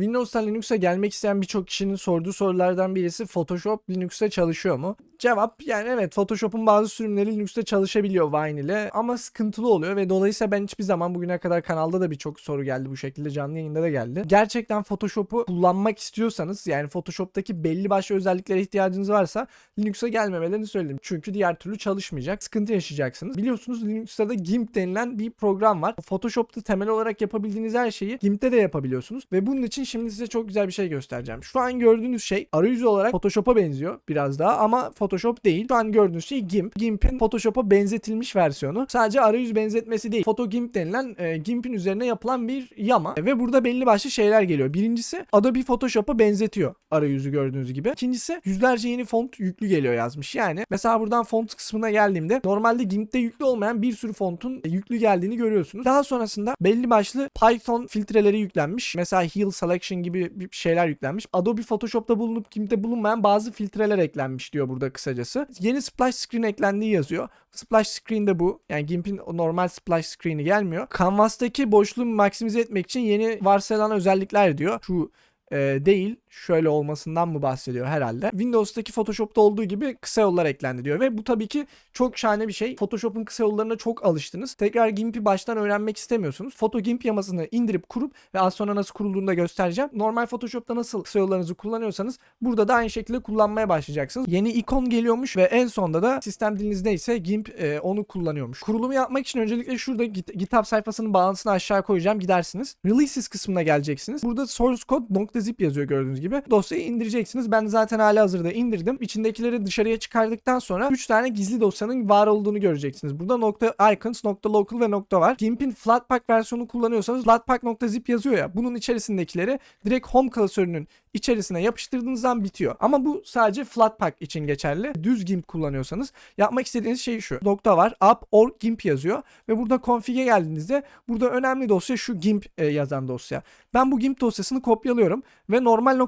Windows'tan Linux'a gelmek isteyen birçok kişinin sorduğu sorulardan birisi Photoshop Linux'ta çalışıyor mu? Cevap yani evet Photoshop'un bazı sürümleri Linux'ta çalışabiliyor Wine ile ama sıkıntılı oluyor ve dolayısıyla ben hiçbir zaman bugüne kadar kanalda da birçok soru geldi bu şekilde canlı yayında da geldi. Gerçekten Photoshop'u kullanmak istiyorsanız yani Photoshop'taki belli başlı özelliklere ihtiyacınız varsa Linux'a gelmemelerini söyledim. Çünkü diğer türlü çalışmayacak. Sıkıntı yaşayacaksınız. Biliyorsunuz Linux'ta da GIMP denilen bir program var. Photoshop'ta temel olarak yapabildiğiniz her şeyi GIMP'te de yapabiliyorsunuz. Ve bunun için şimdi size çok güzel bir şey göstereceğim. Şu an gördüğünüz şey arayüzü olarak Photoshop'a benziyor biraz daha ama Photoshop değil. Şu an gördüğünüz şey GIMP. GIMP'in Photoshop'a benzetilmiş versiyonu. Sadece arayüz benzetmesi değil. PhotoGIMP denilen e, GIMP'in üzerine yapılan bir yama. Ve burada belli başlı şeyler geliyor. Birincisi Adobe Photoshop'a benzetiyor arayüzü gördüğünüz gibi. İkincisi yüzlerce yeni font yüklü geliyor yazmış. Yani mesela buradan font kısmına geldiğimde normalde GIMP'te yüklü olmayan bir sürü fontun yüklü geldiğini görüyorsunuz. Daha sonrasında belli başlı Python filtreleri yüklenmiş. Mesela Heal Selection gibi bir şeyler yüklenmiş. Adobe Photoshop'ta bulunup GIMP'te bulunmayan bazı filtreler eklenmiş diyor burada kısacası. Yeni splash screen eklendiği yazıyor. Splash screen de bu. Yani GIMP'in normal splash screen'i gelmiyor. Canvas'taki boşluğu maksimize etmek için yeni varsayılan özellikler diyor. Şu e, değil şöyle olmasından mı bahsediyor herhalde. Windows'taki Photoshop'ta olduğu gibi kısa yollar eklendi diyor ve bu tabii ki çok şahane bir şey. Photoshop'un kısa yollarına çok alıştınız. Tekrar GIMP'i baştan öğrenmek istemiyorsunuz. Photo GIMP yamasını indirip kurup ve az sonra nasıl kurulduğunu da göstereceğim. Normal Photoshop'ta nasıl kısa yollarınızı kullanıyorsanız burada da aynı şekilde kullanmaya başlayacaksınız. Yeni ikon geliyormuş ve en sonda da sistem diliniz neyse GIMP e, onu kullanıyormuş. Kurulumu yapmak için öncelikle şurada Git- GitHub sayfasının bağlantısını aşağı koyacağım gidersiniz. Releases kısmına geleceksiniz. Burada source code .zip yazıyor gördüğünüz gibi. Dosyayı indireceksiniz. Ben zaten hala hazırda indirdim. İçindekileri dışarıya çıkardıktan sonra 3 tane gizli dosyanın var olduğunu göreceksiniz. Burada nokta icons, nokta local ve nokta var. GIMP'in Flatpak versiyonunu kullanıyorsanız flatpak.zip yazıyor ya. Bunun içerisindekileri direkt home klasörünün içerisine yapıştırdığınızdan bitiyor. Ama bu sadece Flatpak için geçerli. Düz GIMP kullanıyorsanız yapmak istediğiniz şey şu. Nokta var. App or GIMP yazıyor ve burada config'e geldiğinizde burada önemli dosya şu GIMP e, yazan dosya. Ben bu GIMP dosyasını kopyalıyorum ve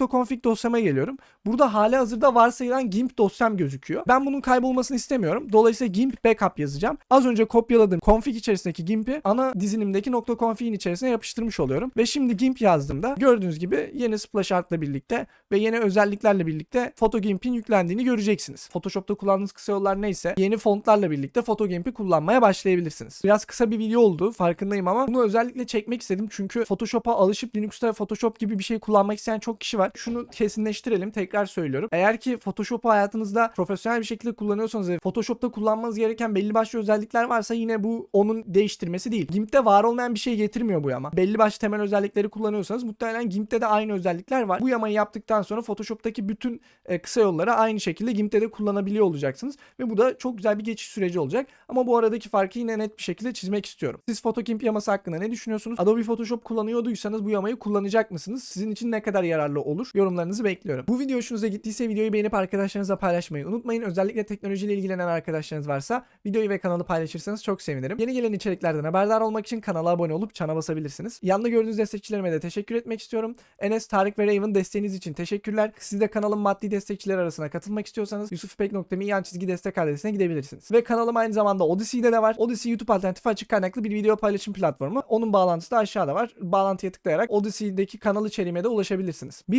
normal.config dosyama geliyorum. Burada hali hazırda varsayılan GIMP dosyam gözüküyor. Ben bunun kaybolmasını istemiyorum. Dolayısıyla GIMP backup yazacağım. Az önce kopyaladığım config içerisindeki GIMP'i ana dizinimdeki .config'in içerisine yapıştırmış oluyorum. Ve şimdi GIMP yazdığımda gördüğünüz gibi yeni splash art'la birlikte ve yeni özelliklerle birlikte PhotoGIMP'in yüklendiğini göreceksiniz. Photoshop'ta kullandığınız kısa yollar neyse yeni fontlarla birlikte PhotoGIMP'i kullanmaya başlayabilirsiniz. Biraz kısa bir video oldu farkındayım ama bunu özellikle çekmek istedim çünkü Photoshop'a alışıp Linux'ta Photoshop gibi bir şey kullanmak isteyen çok kişi var. Şunu kesinleştirelim tekrar söylüyorum. Eğer ki Photoshop'u hayatınızda profesyonel bir şekilde kullanıyorsanız ve Photoshop'ta kullanmanız gereken belli başlı özellikler varsa yine bu onun değiştirmesi değil. GIMP'te var olmayan bir şey getirmiyor bu yama. Belli başlı temel özellikleri kullanıyorsanız muhtemelen GIMP'te de aynı özellikler var. Bu yamayı yaptıktan sonra Photoshop'taki bütün e, kısa yolları aynı şekilde GIMP'te de kullanabiliyor olacaksınız ve bu da çok güzel bir geçiş süreci olacak. Ama bu aradaki farkı yine net bir şekilde çizmek istiyorum. Siz PhotoGIMP yaması hakkında ne düşünüyorsunuz? Adobe Photoshop kullanıyorduysanız bu yamayı kullanacak mısınız? Sizin için ne kadar yararlı olur? Yorumlarınızı bekliyorum. Bu video hoşunuza gittiyse videoyu beğenip arkadaşlarınızla paylaşmayı unutmayın. Özellikle teknolojiyle ilgilenen arkadaşlarınız varsa videoyu ve kanalı paylaşırsanız çok sevinirim. Yeni gelen içeriklerden haberdar olmak için kanala abone olup çana basabilirsiniz. Yanında gördüğünüz destekçilerime de teşekkür etmek istiyorum. Enes, Tarık ve Raven desteğiniz için teşekkürler. Siz de kanalın maddi destekçileri arasına katılmak istiyorsanız yusufpek.me yan çizgi destek adresine gidebilirsiniz. Ve kanalım aynı zamanda Odyssey'de de var. Odyssey YouTube alternatifi açık kaynaklı bir video paylaşım platformu. Onun bağlantısı da aşağıda var. Bağlantıya tıklayarak Odyssey'deki kanal içeriğime de ulaşabilirsiniz.